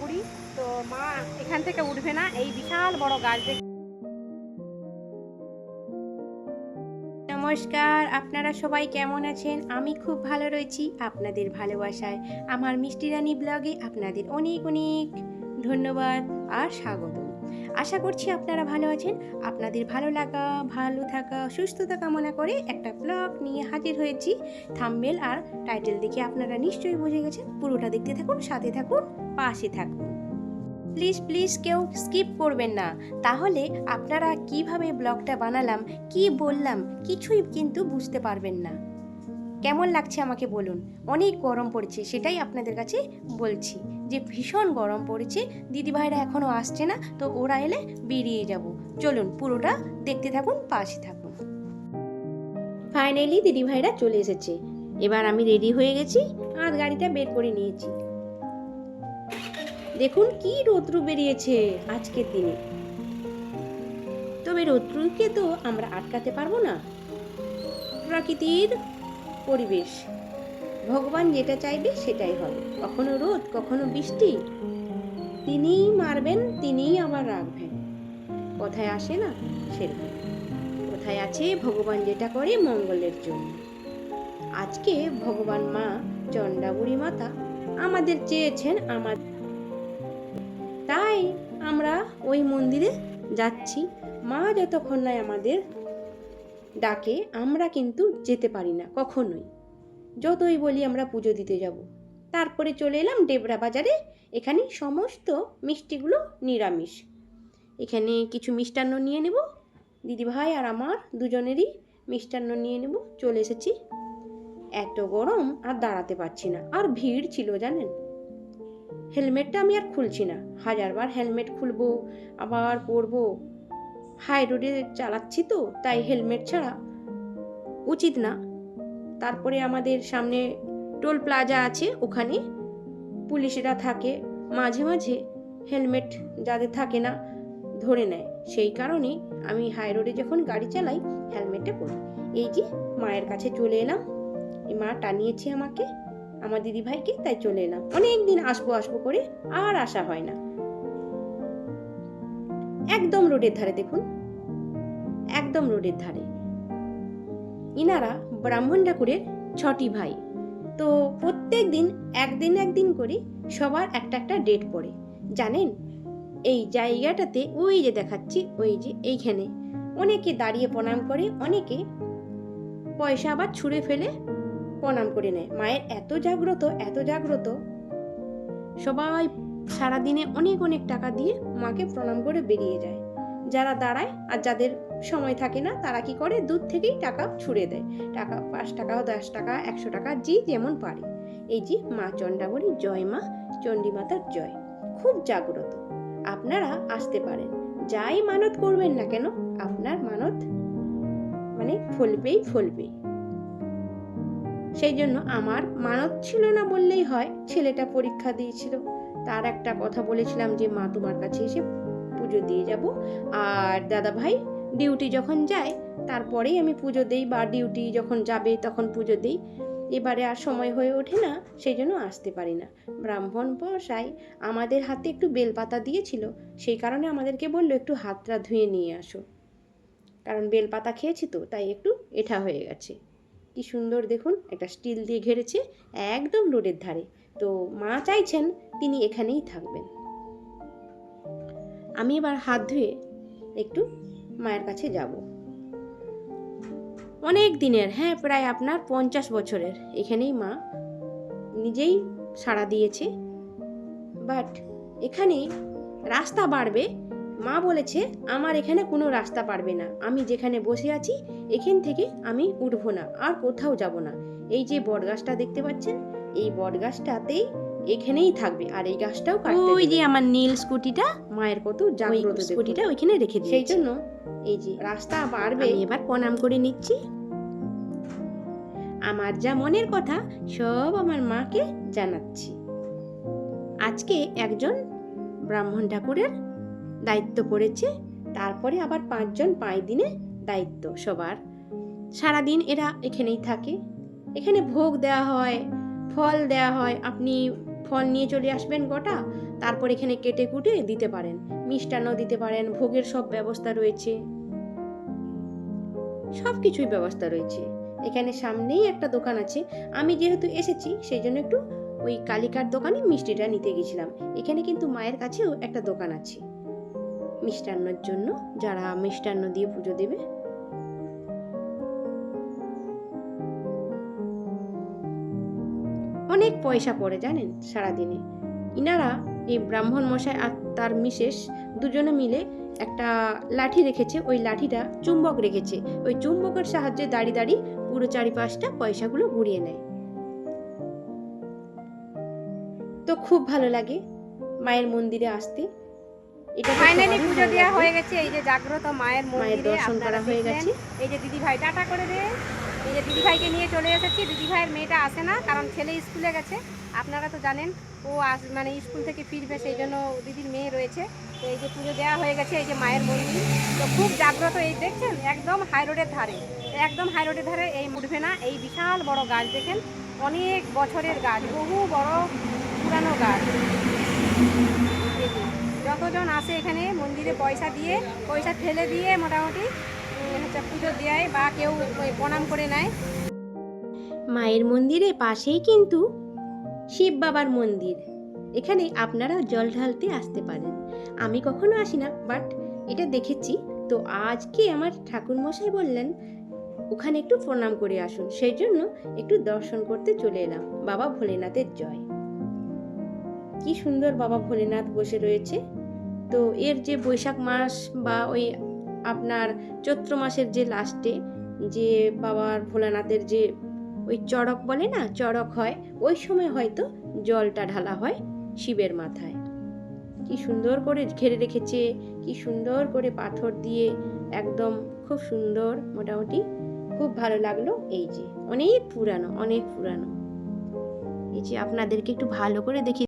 বুড়ি তো মা এখান থেকে উঠবে না এই বিশাল বড় গাছ দেখে। নমস্কার আপনারা সবাই কেমন আছেন? আমি খুব ভালো রয়েছি আপনাদের ভালোবাসায়। আমার মিষ্টি রানী ব্লগে আপনাদের অনেক অনেক ধন্যবাদ আর স্বাগত আশা করছি আপনারা ভালো আছেন। আপনাদের ভালো লাগা, ভালো থাকা, সুস্থতা কামনা করে একটা ব্লগ নিয়ে হাজির হয়েছি। থাম্বেল আর টাইটেল দেখে আপনারা নিশ্চয়ই বুঝে গেছেন। পুরোটা দেখতে থাকুন, সাথে থাকুন, পাশে থাকুন। প্লিজ প্লিজ কেউ স্কিপ করবেন না। তাহলে আপনারা কীভাবে ব্লগটা বানালাম, কি বললাম, কিছুই কিন্তু বুঝতে পারবেন না। কেমন লাগছে আমাকে বলুন? অনেক গরম পড়েছে, সেটাই আপনাদের কাছে বলছি। যে ভীষণ গরম পড়েছে, দিদিভাইরা এখনও আসছে না, তো ওরা এলে বেরিয়ে যাব। চলুন, পুরোটা দেখতে থাকুন, পাশে থাকুন। ফাইনালি দিদিভাইরা চলে এসেছে। এবার আমি রেডি হয়ে গেছি আর গাড়িটা বের করে নিয়েছি। দেখুন কি রৌদ্রু বেরিয়েছে আজকের দিনে। তবে রৌদ্রুকে তো আমরা আটকাতে পারব না। প্রকৃতির পরিবেশ। ভগবান যেটা চাইবে সেটাই হবে। কখনো রোদ, কখনো বৃষ্টি। তিনিই মারবেন, তিনিই আবার রাখবেন। কথায় আসে না সেরকম। কোথায় আছে ভগবান যেটা করে মঙ্গলের জন্য। আজকে ভগবান মা চণ্ডাবুড়ি মাতা আমাদের চেয়েছেন আমার তাই আমরা ওই মন্দিরে যাচ্ছি। মা যতক্ষণ নয় আমাদের ডাকে, আমরা কিন্তু যেতে পারি না, কখনোই। যতই বলি আমরা পুজো দিতে যাব। তারপরে চলে এলাম ডেবরা বাজারে, এখানে সমস্ত মিষ্টিগুলো নিরামিষ। এখানে কিছু মিষ্টান্ন নিয়ে নেব। দিদিভাই আর আমার দুজনেরই মিষ্টান্ন নিয়ে নেব, চলে এসেছি। এত গরম আর দাঁড়াতে পারছি না, আর ভিড় ছিল জানেন। হেলমেটটা আমি আর খুলছি না, হাজারবার হেলমেট খুলবো, আবার পরবো। হাই রোডে চালাচ্ছি তো, তাই হেলমেট ছাড়া। উচিত না। তারপরে আমাদের সামনে টোল প্লাজা আছে ওখানে। পুলিশেরা থাকে। মাঝে মাঝে হেলমেট যাদের থাকে না, ধরে নেয়। সেই কারণে আমি হাই রোডে যখন গাড়ি চালাই হেলমেটটা পরি এই যে মায়ের কাছে চলে এলাম। এই মা টানিয়েছে আমাকে, আমার দিদি ভাইকে তাই চলে এলাম। অনেক দিন আসব আসব করে আর আসা হয় না। একদম রোডের ধারে দেখুন। একদম রোডের ধারে। ইনারা ব্রাহ্মণ ঠাকুরের ছটি ভাই। তো প্রত্যেক দিন, একদিন একদিন করে সবার একটা একটা ডেট পড়ে। জানেন? এই জায়গাটাতে ওই যে দেখাচ্ছি, ওই যে এইখানে। অনেকে দাঁড়িয়ে প্রণাম করে, অনেকে পয়সা আবার ছুঁড়ে ফেলে প্রণাম করে নেয়। মায়ের এত জাগ্রত এত জাগ্রত। সবাই সারাদিনে অনেক অনেক টাকা দিয়ে মাকে প্রণাম করে বেরিয়ে যায়। যারা দাঁড়ায় আর যাদের সময় থাকে না, তারা কি করে? দূর থেকেই টাকা ছুড়ে দেয়। টাকা, পাঁচ টাকা, দশ টাকা, একশো টাকা, যে যেমন পারে। এই যে মা চণ্ডাবরী জয় মা চণ্ডী মাতার জয়। খুব জাগ্রত। আপনারা আসতে পারেন। যাই মানত করবেন না কেন, আপনার মানত মানে ফলবেই ফলবেই। সেই জন্য আমার মানত ছিল না বললেই হয়, ছেলেটা পরীক্ষা দিয়েছিল। তার একটা কথা বলেছিলাম যে, মা, তোমার কাছে এসে পুজো দিয়ে যাব। আর দাদা ভাই ডিউটি যখন যায়, তারপরেই আমি পুজো দেই বা ডিউটি যখন যাবে তখন পুজো দিই। এবারে আর সময় হয়ে ওঠে না, সেই জন্য আসতে পারি না। ব্রাহ্মণ বসাই, আমাদের হাতে একটু বেলপাতা দিয়েছিল, সেই কারণে আমাদেরকে বলল, একটু হাতটা ধুয়ে নিয়ে আসো। কারণ বেলপাতা খেয়েছি তো, তাই একটু এঠা হয়ে গেছে। কি সুন্দর দেখুন, একটা স্টিল দিয়ে ঘেরেছে, একদম রোডের ধারে। তো মা চাইছেন তিনি এখানেই থাকবেন। আমি এবার হাত ধুয়ে একটু মায়ের কাছে যাব। অনেক দিনের হ্যাঁ প্রায় আপনার পঞ্চাশ বছরের। এখানেই মা নিজেই সাড়া দিয়েছে। বাট এখানে রাস্তা বাড়বে। মা বলেছে, আমার এখানে কোনো রাস্তা পারবে না। আমি যেখানে বসে আছি, এখান থেকে আমি উঠবো না। আর কোথাও যাব না। এই যে বট গাছটা দেখতে পাচ্ছেন এই বট গাছটাতেই এখানেই থাকবে আর এই গাছটাও কাটতে ওই যে আমার নীল স্কুটিটা মায়ের কত জাগ্রত স্কুটিটা ওইখানে রেখে সেই জন্য এই যে রাস্তা বাড়বে। এবার প্রণাম করে নিচ্ছি। আমার যা মনের কথা সব আমার মাকে জানাচ্ছি। আজকে একজন ব্রাহ্মণ ঠাকুরের দায়িত্ব পড়েছে তারপরে আবার পাঁচজন পাঁচ দিনে দায়িত্ব সবার। সারাদিন এরা এখানেই থাকে। এখানে ভোগ দেওয়া হয় ফল দেওয়া হয়, আপনি ফল নিয়ে চলে আসবেন গোটা, তারপর এখানে কেটে কুটে দিতে পারেন। মিষ্টান্ন দিতে পারেন, ভোগের সব ব্যবস্থা রয়েছে। সব কিছুই ব্যবস্থা রয়েছে। এখানে সামনেই একটা দোকান আছে। আমি যেহেতু এসেছি, সেই জন্য একটু ওই কালিকার দোকানে মিষ্টিটা নিতে গেছিলাম। এখানে কিন্তু মায়ের কাছেও একটা দোকান আছে। মিষ্টান্নর জন্য যারা মিষ্টান্ন দিয়ে পুজো দেবে পয়সা পড়ে জানেন? সারাদিনে। ইনারা এই ব্রাহ্মণ মশাই আর তার মিসেস দুজনে মিলে একটা লাঠি রেখেছে। ওই লাঠিটা চুম্বক রেখেছে। ওই চুম্বকের সাহায্যে দাঁড়িয়ে দাঁড়িয়ে পুরো চারিপাশটা পয়সাগুলো ঘুরিয়ে নেয়। তো খুব ভালো লাগে মায়ের মন্দিরে আসতে। এটা ফাইনালি পুজো দেওয়া হয়ে গেছে। এই যে জাগ্রত মায়ের মন্দিরে দর্শন করা হয়ে। গেছে। এই যে দিদি ভাই টাটা করে দে। এই যে দিদি ভাইকে নিয়ে চলে এসেছি। দিদি ভাইয়ের মেয়েটা আসে না, কারণ ছেলে স্কুলে গেছে। আপনারা তো জানেন, ও আস মানে স্কুল থেকে ফিরবে, সেই জন্য দিদির মেয়ে রয়েছে। তো এই যে পুজো দেওয়া হয়ে গেছে, এই যে মায়ের মন্দির। তো খুব জাগ্রত এই দেখছেন, একদম হাই রোডের ধারে। একদম হাই রোডের ধারে এই উঠবে না, এই বিশাল বড় গাছ দেখেন। অনেক বছরের গাছ, বহু বড় পুরানো গাছ। যতজন আসে এখানে মন্দিরে পয়সা দিয়ে, পয়সা ফেলে দিয়ে মোটামুটি পুজো দেয় বা কেউ প্রণাম করে নেয়। মায়ের মন্দিরের পাশেই কিন্তু শিব বাবার মন্দির। এখানে আপনারা জল ঢালতে আসতে পারেন। আমি কখনো আসি না বাট এটা দেখেছি। তো আজকে আমার ঠাকুর মশাই বললেন, ওখানে একটু প্রণাম করে আসুন। সেই জন্য একটু দর্শন করতে চলে এলাম। বাবা ভোলেনাথের জয়। কি সুন্দর বাবা ভোলেনাথ বসে রয়েছে। তো এর যে বৈশাখ মাস বা ওই আপনার চৈত্র মাসের যে লাস্টে যে বাবার ভোলানাথের যে ওই চড়ক বলে না, চড়ক হয়, ওই সময় হয়তো জলটা ঢালা হয় শিবের মাথায়। কি সুন্দর করে ঘেরে রেখেছে, কি সুন্দর করে পাথর দিয়ে একদম খুব সুন্দর, মোটামুটি খুব ভালো লাগল এই যে। অনেক পুরানো অনেক পুরানো। এই যে আপনাদেরকে একটু ভালো করে দেখি